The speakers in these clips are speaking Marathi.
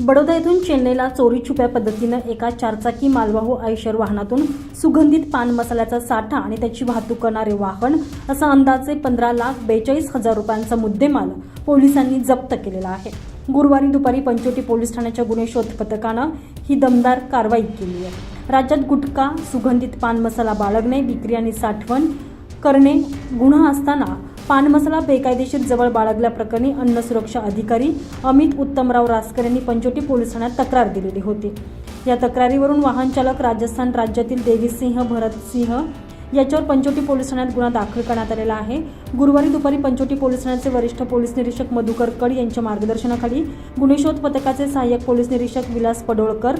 बडोदा येथून चेन्नईला चोरी छुप्या पद्धतीनं एका चारचाकी मालवाहू आयशर वाहनातून सुगंधित पान मसाल्याचा साठा आणि त्याची वाहतूक करणारे वाहन असा अंदाजे पंधरा लाख बेचाळीस हजार रुपयांचा मुद्देमाल पोलिसांनी जप्त केलेला आहे. गुरुवारी दुपारी पंचोटी पोलीस ठाण्याच्या गुन्हे शोध पथकानं ही दमदार कारवाई केली आहे. राज्यात गुटखा सुगंधित पान मसाला बाळगणे विक्री आणि साठवण करणे गुन्हा असताना पानमसाला बेकायदेशीर जवळ बाळगल्याप्रकरणी अन्न सुरक्षा अधिकारी अमित उत्तमराव रासकर यांनी पंचोटी पोलीस ठाण्यात तक्रार दिलेली होती. या तक्रारीवरून वाहन चालक राजस्थान राज्यातील देवीसिंह भरतसिंह याच्यावर पंचोटी पोलीस ठाण्यात गुन्हा दाखल करण्यात आलेला आहे. गुरुवारी दुपारी पंचोटी पोलीस ठाण्याचे वरिष्ठ पोलीस निरीक्षक मधुकर कड यांच्या मार्गदर्शनाखाली गुन्हेशोध पथकाचे सहाय्यक पोलीस निरीक्षक विलास पडोळकर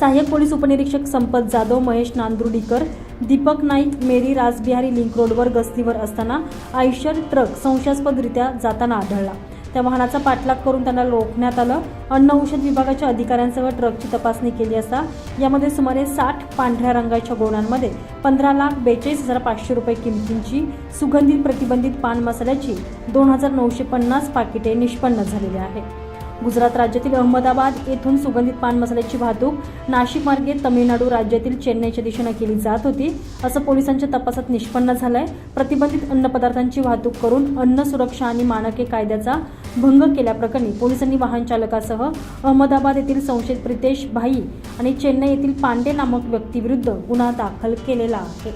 सहाय्यक पोलीस उपनिरीक्षक संपत जाधव महेश नांदुर्डीकर दीपक नाईक मेरी राजबिहारी लिंक रोडवर गस्तीवर असताना आयशर ट्रक संशयास्पदरित्या जाताना आढळला. त्या वाहनाचा पाठलाग करून त्यांना रोखण्यात आलं. अन्न औषध विभागाच्या अधिकाऱ्यांसह ट्रकची तपासणी केली असता यामध्ये सुमारे साठ पांढऱ्या रंगाच्या गोण्यांमध्ये पंधरा लाख बेचाळीस हजार पाचशे रुपये किमतींची सुगंधित प्रतिबंधित पान मसाल्याची दोन हजार नऊशे पन्नास पाकिटे निष्पन्न झालेली आहे. गुजरात राज्यातील अहमदाबाद येथून सुगंधित पान मसाल्याची वाहतूक नाशिक मार्गे तमिळनाडू राज्यातील चेन्नईच्या दिशेनं केली जात होती असं पोलिसांच्या तपासात निष्पन्न झालंय. प्रतिबंधित अन्न पदार्थांची वाहतूक करून अन्न सुरक्षा आणि मानके कायद्याचा भंग केल्याप्रकरणी पोलिसांनी वाहन चालकासह अहमदाबाद येथील संशयित प्रितेश भाई आणि चेन्नई येथील पांडे नामक व्यक्तीविरुद्ध गुन्हा दाखल केलेला आहे.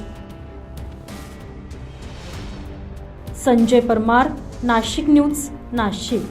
संजय परमार नाशिक न्यूज नाशिक.